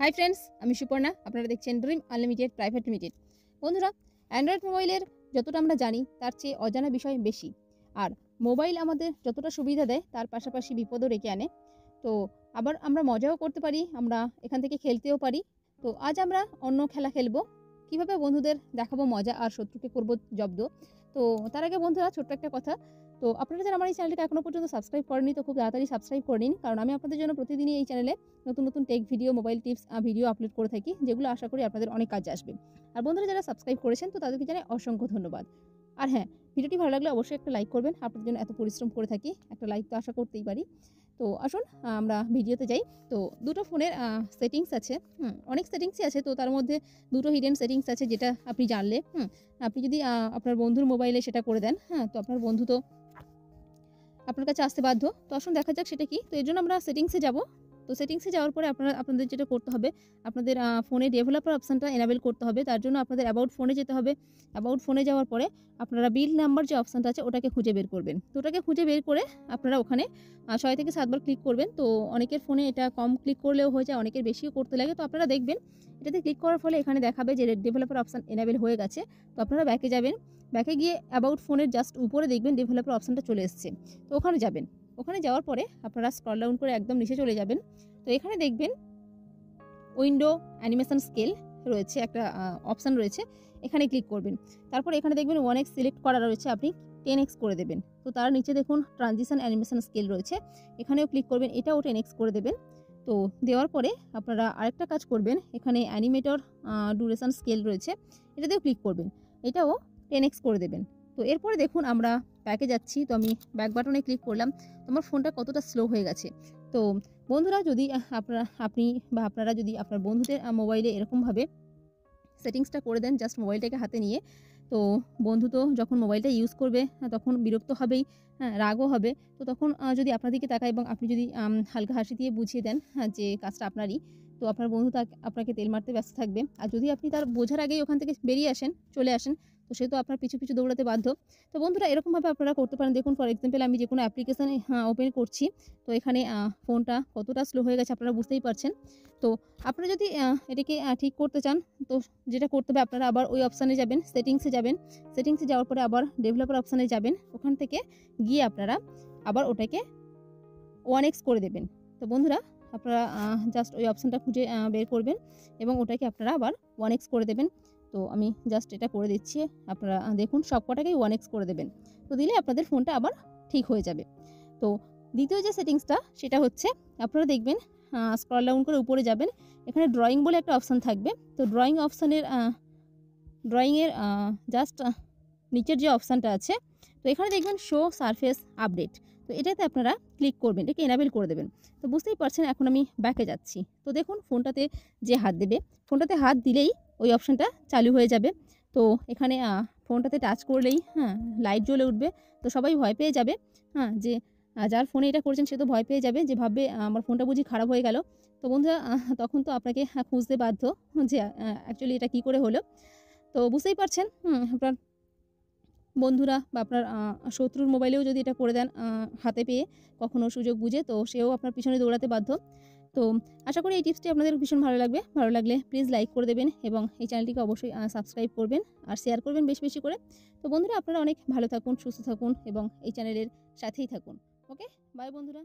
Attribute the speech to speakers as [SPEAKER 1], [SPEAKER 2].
[SPEAKER 1] Hi friends আমি সুপর্ণা। আপনারা দেখছেন ড্রিম আনলিমিটেড প্রাইভেট লিমিটেড বন্ধুরা অ্যান্ড্রয়েড মোবাইলের যতটা আমরা জানি, তার চেয়ে অজানা বিষয় বেশি। আর মোবাইল আমাদের যতটা সুবিধা দেয়, তার পাশাপাশি বিপদও রেখে আনে। তো আবার আমরা মজাও করতে পারি, আমরা এখান থেকে খেলতেও পারি। তো আজ আমরা অন্য খেলা খেলব। কীভাবে বন্ধুদের দেখাবো মজা আর শত্রুকে করব জব্দ? তো তার আগে বন্ধুরা, ছোট্ট একটা কথা। তো আপনারা যারা আমার এই চ্যানেলটা এখনও পর্যন্ত সাবস্ক্রাইব করেনি তো খুব তাড়াতাড়ি সাবস্ক্রাইব করে নিন। কারণ আমি আপনাদের জন্য প্রতিদিনই এই চ্যানেলে নতুন নতুন tech video mobile tips video upload করে থাকি, যেগুলো আশা করি আপনাদের অনেক কাজে আসবে। আর বন্ধুরা, যারা সাবস্ক্রাইব করেছেন, তো তাদেরকে জানাই অসংখ্য ধন্যবাদ। আর হ্যাঁ ভিডিওটি ভালো লাগলে অবশ্যই একটা লাইক করবেন। আপনাদের জন্য এত পরিশ্রম করে থাকি, একটা লাইক তো আশা করতেই পারি। তো আসুন, আমরা ভিডিওতে যাই। তো দুটো ফোনের সেটিংস আছে, হুম, অনেক সেটিংসই আছে। তো তার মধ্যে দুটো হিডেন সেটিংস আছে যেটা আপনি জানলে, হুম, আপনি যদি আপনার বন্ধুর মোবাইলে সেটা করে দেন হ্যাঁ তো আপনার বন্ধু তো আপনার কাছে আসতে বাধ্য। তো আসুন দেখা যাক সেটা কি। তো এর জন্য আমরা সেটিংসে যাব। তো সেটিংসে যাওয়ার পরে আপনারা, আপনাদের যেটা করতে হবে, আপনাদের ফোনে ডেভেলপার অপশানটা এনাবেল করতে হবে। তার জন্য আপনাদের অ্যাবাউট ফোনে যেতে হবে। অ্যাবাউট ফোনে যাওয়ার পরে আপনারা বিল নাম্বার যে অপশানটা আছে, ওটাকে খুঁজে বের করবেন। তো ওটাকে খুঁজে বের করে আপনারা ওখানে ছয় থেকে সাতবার ক্লিক করবেন। তো অনেকের ফোনে এটা কম ক্লিক করলেও হয়ে যায়, অনেকের বেশিও করতে লাগে। তো আপনারা দেখবেন, এটাতে ক্লিক করার ফলে এখানে দেখাবে যে ডেভেলপার অপশান এনাবেল হয়ে গেছে। তো আপনারা ব্যাকে যাবেন। ব্যাকে গিয়ে অ্যাবাউট ফোনের জাস্ট উপরে দেখবেন ডেভেলপার অপশানটা চলে এসছে। তো ওখানে যাবেন। ওখানে যাওয়ার পরে আপনারা স্ক্রল ডাউন করে একদম নিচে চলে যাবেন। তো এখানে দেখবেন উইন্ডো অ্যানিমেশন স্কেল রয়েছে, একটা অপশান রয়েছে, এখানে ক্লিক করবেন। তারপর এখানে দেখবেন ওয়ান এক্স সিলেক্ট করা রয়েছে, আপনি টেন এক্স করে দেবেন। তো তার নিচে দেখুন ট্রানজিশন অ্যানিমেশন স্কেল রয়েছে, এখানেও ক্লিক করবেন, এটাও টেন এক্স করে দেবেন। তো দেওয়ার পরে আপনারা আরেকটা কাজ করবেন, এখানে অ্যানিমেটর ডুরেশন স্কেল রয়েছে, এটাতেও ক্লিক করবেন। এটাও টেন এক্স করে দেবেন। তো এরপরে দেখুন আমরা ব্যাকে যাচ্ছি। তো আমি ব্যাক বাটনে ক্লিক করলাম। তো আমার ফোনটা কতটা স্লো হয়ে গেছে। তো বন্ধুরা যদি আপনারা আপনি বা আপনারা যদি আপনার বন্ধুদের মোবাইলে এরকমভাবে সেটিংসটা করে দেন জাস্ট মোবাইলটাকে হাতে নিয়ে তো বন্ধু তো যখন মোবাইলটা ইউজ করবে তখন বিরক্ত হবেই হ্যাঁ রাগও হবে। তো তখন যদি আপনার দিকে তাকায় এবং আপনি যদি হালকা হাসি দিয়ে বুঝিয়ে দেন হ্যাঁ, যে কাজটা আপনারই তো আপনার বন্ধু তাকে আপনাকে তেল মারতে ব্যস্ত থাকবে। আর যদি আপনি তার বোঝার আগেই ওখান থেকে বেরিয়ে আসেন চলে আসেন তো সে তো আপনার পিছু পিছু দৌড়াতে বাধ্য। তো বন্ধুরা, এরকমভাবে আপনারা করতে পারেন। দেখুন ফর এক্সাম্পল আমি যে কোনো অ্যাপ্লিকেশান ওপেন করছি। তো এখানে ফোনটা কতটা স্লো হয়ে গেছে আপনারা বুঝতেই পারছেন। তো আপনারা যদি এটাকে ঠিক করতে চান, তো যেটা করতে হবে, আপনারা আবার ওই অপশানে যাবেন সেটিংসে যাবেন। সেটিংসে যাওয়ার পরে আবার ডেভেলপার অপশানে যাবেন। ওখান থেকে গিয়ে আপনারা আবার ওটাকে ওয়ান এক্স করে দেবেন। তো বন্ধুরা, আপনারা জাস্ট ওই অপশানটা খুঁজে বের করবেন এবং ওটাকে আপনারা আবার ওয়ান এক্স করে দেবেন। তো আমি জাস্ট এটা করে দিচ্ছি। আপনারা দেখুন সব কটাকেই ওয়ান এক্স করে দেবেন। তো দিলে আপনাদের ফোনটা আবার ঠিক হয়ে যাবে। তো দ্বিতীয় যে সেটিংসটা সেটা হচ্ছে আপনারা দেখবেন স্ক্রল ডাউন করে উপরে যাবেন। এখানে ড্রয়িং বলে একটা অপশান থাকবে। তো ড্রয়িং অপশানের ড্রয়িংয়ের জাস্ট নিচের যে অপশানটা আছে তো এখানে দেখবেন শো সারফেস আপডেট তো এটাতে আপনারা ক্লিক করবেন এটাকে এনাবেল করে দেবেন। তো বুঝতেই পারছেন এখন আমি ব্যাকে যাচ্ছি। তো দেখুন ফোনটাতে যে হাত দেবে ফোনটাতে হাত দিলেই ওই অপশানটা চালু হয়ে যাবে। তো এখানে ফোনটাতে টাচ করলেই হ্যাঁ লাইট জ্বলে উঠবে। তো সবাই ভয় পেয়ে যাবে হ্যাঁ যে যার ফোনে এটা করছেন সে তো ভয় পেয়ে যাবে যে ভাববে আমার ফোনটা বুঝি খারাপ হয়ে গেল। তো বন্ধুরা তখন তো আপনাকে আহ, খুঁজতে বাধ্য যে অ্যাকচুয়ালি এটা কি করে হলো? তো বুঝতেই পারছেন আপনার বন্ধুরা বা আপনার শত্রুর মোবাইলেও যদি এটা করে দেন হাতে পেয়ে কখনো সুযোগ বুঝে, তো সেও আপনার পিছনে দৌড়াতে বাধ্য। তো আশা করি এই টিপসটি আপনাদের ভীষণ ভালো লাগবে। ভালো লাগলে প্লিজ লাইক করে দেবেন এবং এই চ্যানেলটিকে অবশ্যই সাবস্ক্রাইব করবেন আর শেয়ার করবেন বেশি বেশি করে। তো বন্ধুরা আপনারা অনেক ভালো থাকুন, সুস্থ থাকুন এবং এই চ্যানেলের সাথেই থাকুন। ওকে? বাই বন্ধুরা।